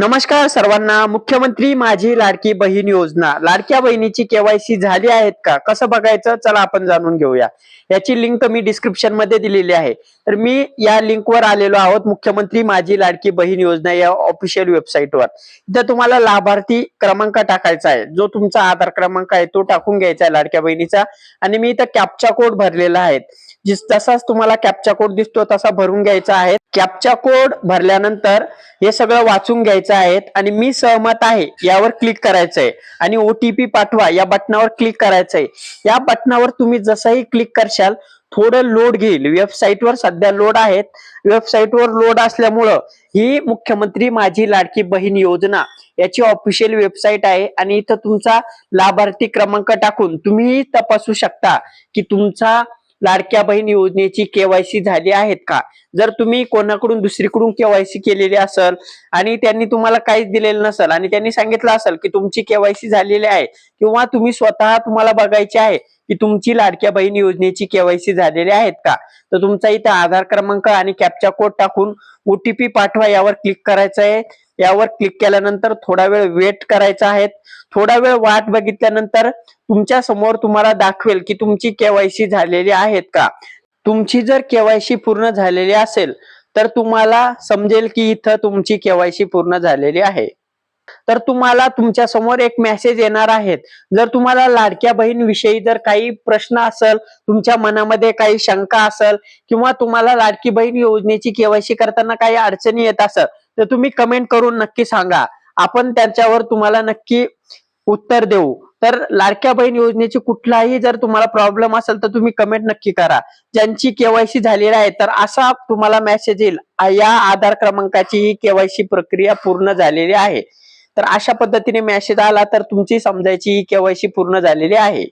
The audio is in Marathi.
नमस्कार सर्वांना. मुख्यमंत्री माझी लाडकी बहीण योजना. लाडक्या बहिणीची केवायसी झाली आहेत का? कसं बघायचं? चला आपण जाणून घेऊया. याची लिंक मी डिस्क्रिप्शनमध्ये दिलेली आहे. तर मी या लिंकवर आलेलो आहोत. मुख्यमंत्री माझी लाडकी बहीण योजना या ऑफिशियल वेबसाईटवर इथं तुम्हाला लाभार्थी क्रमांक टाकायचा आहे. जो तुमचा आधार क्रमांक आहे तो टाकून घ्यायचा आहे लाडक्या बहिणीचा. आणि मी इथं कॅपचा कोड भरलेला आहे. तसाच तुम्हाला कॅपचा कोड दिसतो तसा भरून घ्यायचा आहे. कॅपचा कोड भरल्यानंतर हे सगळं वाचून घ्यायचं आहे आणि मी सहमत आहे यावर क्लिक करायचं आहे आणि ओटीपी पाठवा या बटनावर क्लिक करायचं आहे या बटनावर तुम्ही जसंही क्लिक करशाल थोडं लोड घेईल. वेबसाईटवर सध्या लोड आहेत. वेबसाईटवर लोड असल्यामुळं ही मुख्यमंत्री माझी लाडकी बहीण योजना याची ऑफिशियल वेबसाईट आहे आणि इथं तुमचा लाभार्थी क्रमांक टाकून तुम्ही तपासू शकता की तुमचा लाडक्या बहीण योजनेची केवायसी झाली आहेत का? जर तुम्ही कोणाकडून दुसरीकडून केवायसी केलेली असेल आणि त्यांनी तुम्हाला काहीच दिलेलं नसेल आणि त्यांनी सांगितलं असेल की तुमची केवायसी झालेली आहे किंवा तुम्ही स्वतः तुम्हाला बघायचे आहे की तुमची लाडक्या बहीण योजनेची केवायसी झालेली आहेत का? तर तुमचा इथं आधार क्रमांक आणि कॅपचा कोड टाकून ओटीपी पाठवा यावर क्लिक करायचं आहे. यावर क्लिक केल्यानंतर थोडा वेळ वेट करायचा आहे. थोडा वेळ वाट बघितल्यानंतर तुमच्यासमोर तुम्हाला दाखवेल की तुमची केवायसी झालेली आहेत का? तुमची जर केवायसी पूर्ण झालेली असेल तर तुम्हाला समजेल की इथं तुमची केवायसी पूर्ण झालेली आहे. तर तुम्हाला तुमच्यासमोर एक मेसेज येणार आहेत. जर तुम्हाला लाडक्या बहीण विषयी जर काही प्रश्न असेल तुमच्या मनामध्ये काही शंका असेल किंवा तुम्हाला लाडकी बहीण योजनेची केवायसी करताना काही अडचणी येत असेल तर तुम्ही कमेंट करून नक्की सांगा. आपण त्याच्यावर तुम्हाला नक्की उत्तर देऊ. तर लाडक्या बहीण योजनेची कुठलाही जर तुम्हाला प्रॉब्लेम असेल तर तुम्ही कमेंट नक्की करा. ज्यांची केवायसी झालेली आहे तर असा तुम्हाला मेसेज येईल. या आधार क्रमांकाची ही केवायसी प्रक्रिया पूर्ण झालेली आहे. तर अशा पद्धतीने मेसेज आला तर तुमची समजायची ही केवायसी पूर्ण झालेली आहे.